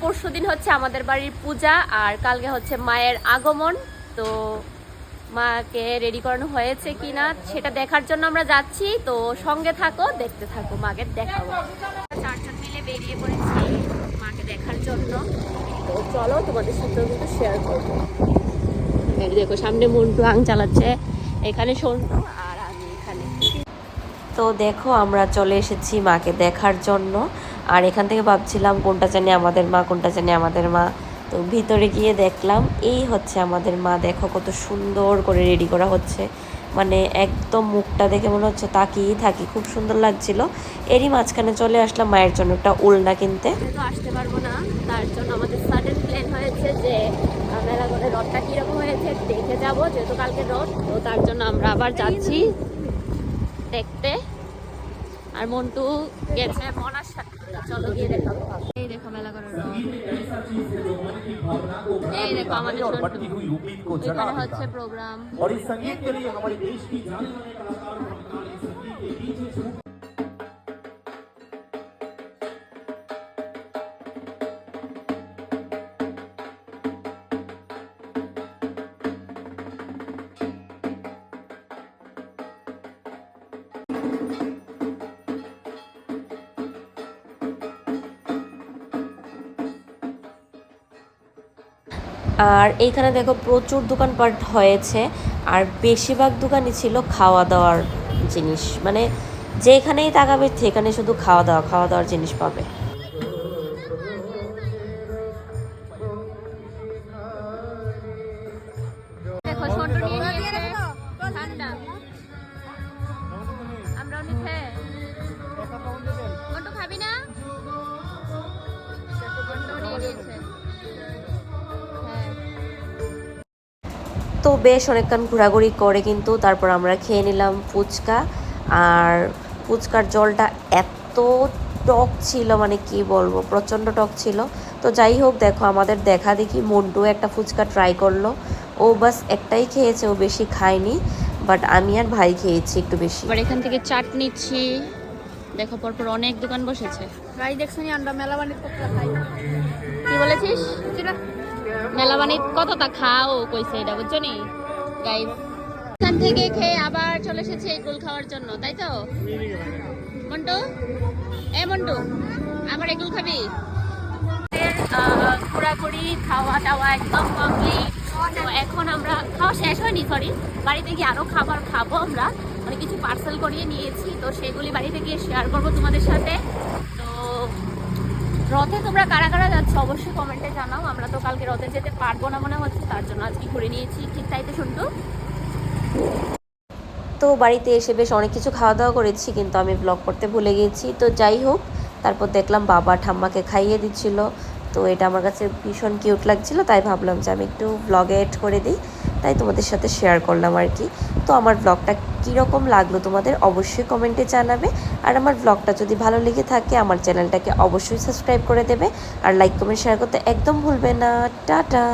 পরশু দিন হচ্ছে আমাদের বাড়ির পূজা আর কালকে হচ্ছে মায়ের আগমন। তো মাকে রেডি করানো হয়েছে কিনা সেটা দেখার জন্য আমরা যাচ্ছি। তো সঙ্গে থাকো, দেখতে থাকো, মাকে দেখাবো চারজন মিলে বেরিয়ে পড়েছি মাকে দেখার জন্য। তো চলো, তোমাদের সাথেও কিন্তু শেয়ার করব। দেখো, সামনে মন্টু আং চালাচ্ছে। এখানে সন্টু আর তো দেখো আমরা চলে এসেছি মাকে দেখার জন্য। আর এখান থেকে ভাবছিলাম কোনটা জানি আমাদের মা কোনটা জানি আমাদের মা? তো ভিতরে গিয়ে দেখলাম এই হচ্ছে আমাদের মা। দেখো কত সুন্দর করে রেডি করা হচ্ছে। মানে একদম মুখটা দেখে মনে হচ্ছে তাকিয়েই থাকি। খুব সুন্দর লাগছিল। এরই মাঝখানে চলে আসলাম মায়ের জন্য একটা উলনা কিনতে। আসতে পারব না। তার জন্য আমাদের সাডেন প্ল্যান হয়েছে যে আহ, মেলাগড়ে রথটা কীরকম হয়েছে দেখে যাব যেহেতু কালকে রথ তো তার জন্য আমরা আবার যাচ্ছি। দেখতে আর মন্টু গেছে মনার চলো গিয়ে দেখাবো এই দেখো মেলা করার এই দেখো হচ্ছে প্রোগ্রাম আর এইখানে দেখো প্রচুর দোকানপাট হয়েছে, আর বেশিরভাগ দোকানই ছিল খাওয়া দাওয়ার জিনিস। মানে যেখানেই তাকাবে সেখানে শুধু খাওয়া দাওয়া খাওয়া দাওয়ার জিনিস পাবে। তো বেশ অনেকক্ষণ ঘোরাঘুরি করে কিন্তু তারপর আমরা খেয়ে নিলাম ফুচকা। আর ফুচকার জলটা এত টক ছিল মানে কি বলব প্রচণ্ড টক ছিল। তো যাই হোক দেখো আমাদের দেখা দেখি মন্টু একটা ফুচকা ট্রাই করল। ও বাস একটাই খেয়েছে ও বেশি খায়নি বাট আমি আর ভাই খেয়েছি একটু বেশি। এবার এখান থেকে চাট নিচ্ছি। দেখো পরপর অনেক দোকান বসেছে। গাড়ি দেখছ নি আমরা মেলা বানিয়ে খাই। কি বলেছিস? মেলা বানি কতটা খাও কইছে এটা, বুঝছ নি? এখান থেকে খেয়ে আবার চলে এসেছে এগুল খাওয়ার জন্য, তাই তো? মন্টু? এ মন্টু, আবার এগুল খাবি? ঘোরাঘুরি খাওয়া দাওয়া একদম কমপ্লিট তো এখন আমরা, খাওয়া শেষ হয়নি সরি বাড়িতে গিয়ে আরও খাবার খাব আমরা। মানে কিছু পার্সেল করিয়ে নিয়েছি, তো সেগুলি বাড়িতে গিয়ে শেয়ার করব তোমাদের সাথে। তো রথে তোমরা কারা কারা যাচ্ছ অবশ্যই কমেন্টে জানাও। আমরা তো কালকে রথে যেতে পারব না মনে হচ্ছে, তার জন্য আজকে ঘুরে নিয়েছি। ঠিক তাই তো শুনতো তো বাড়িতে এসে বেশ অনেক কিছু খাওয়া দাওয়া করেছি, কিন্তু আমি ব্লগ করতে ভুলে গিয়েছি তো যাই হোক, তারপর দেখলাম বাবা ঠাম্মাকে খাইয়ে দিচ্ছিল। তো এটা আমার কাছে ভীষণ কিউট লাগছিল, তাই ভাবলাম যে আমি একটু ব্লগে এড করে দিই। তাই তোমাদের সাথে শেয়ার করলাম আর কি। তো আমার ব্লগটা কীরকম লাগল তোমাদের অবশ্যই কমেন্টে জানাবে। আর আমার ব্লগটা যদি ভালো লেগে থাকে, আমার চ্যানেলটাকে অবশ্যই সাবস্ক্রাইব করে দেবে। আর লাইক কমেন্ট শেয়ার করতে একদম ভুলবে না। টাটা!